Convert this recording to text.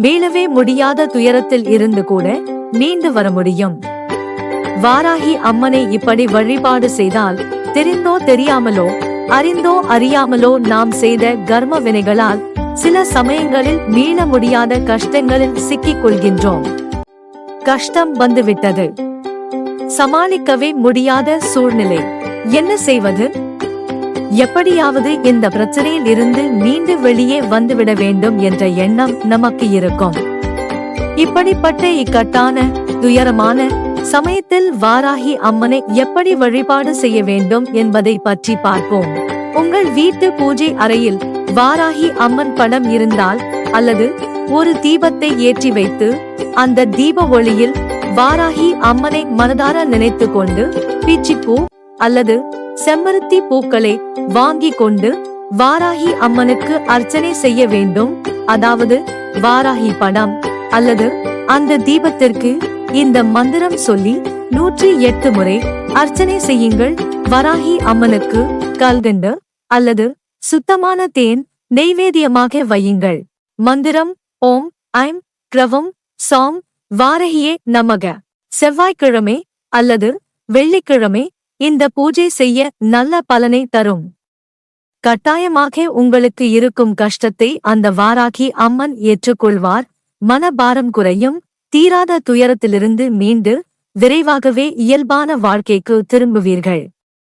மீளவே முடியாத துயரத்தில் இருந்து கூட மீண்டு வர முடியும். வாராகி அம்மனை இப்படி வழிபாடு செய்தால் தெரிந்தோ தெரியாமலோ அறிந்தோ அறியாமலோ நாம் செய்த கர்ம வினைகளால் சில சமயங்களில் மீள முடியாத கஷ்டங்களில் சிக்கிக் கொள்கின்றோம். கஷ்டம் வந்துவிட்டது. சமாளிக்கவே முடியாத சூழ்நிலை. என்ன செய்வது? எப்படியாவது இந்த பிரச்சனையில் இருந்து மீண்டு வெளியே வந்துவிட வேண்டும் என்ற எண்ணம் நமக்கு இருக்கும். இப்படிப்பட்ட இக்கட்டான துயரமான சமயத்தில் வாராகி அம்மனை எப்படி வழிபாடு செய்ய வேண்டும் என்பதை பற்றி பார்ப்போம். உங்கள் வீட்டு பூஜை அறையில் வாராகி அம்மன் படம் இருந்தால் அல்லது ஒரு தீபத்தை ஏற்றி வைத்து அந்த தீப ஒளியில் வாராகி அம்மனை மனதார நினைத்து கொண்டு பிச்சிப்பூ அல்லது செம்பருத்தி பூக்களை வாங்கிக் கொண்டு வாராகி அம்மனுக்கு அர்ச்சனை செய்ய வேண்டும். அதாவது வாராகி படம் அல்லது அந்த தீபத்திற்கு இந்த மந்திரம் சொல்லி நூற்றி எட்டு முறை அர்ச்சனை செய்யுங்கள். வராகி அம்மனுக்கு கல்கண்டு அல்லது சுத்தமான தேன் நெய்வேதியமாக வையுங்கள். மந்திரம் ஓம் ஐம் கிரவம் சாம் வாரகியே நமக. செவ்வாய்க்கிழமை அல்லது வெள்ளிக்கிழமை இந்த பூஜை செய்ய நல்ல பலனை தரும். கட்டாயமாக உங்களுக்கு இருக்கும் கஷ்டத்தை அந்த வாராகி அம்மன் ஏற்றுக்கொள்வார். மனபாரம் குறையும். தீராத துயரத்திலிருந்து மீண்டு விரைவாகவே இயல்பான வாழ்க்கைக்கு திரும்புவீர்கள்.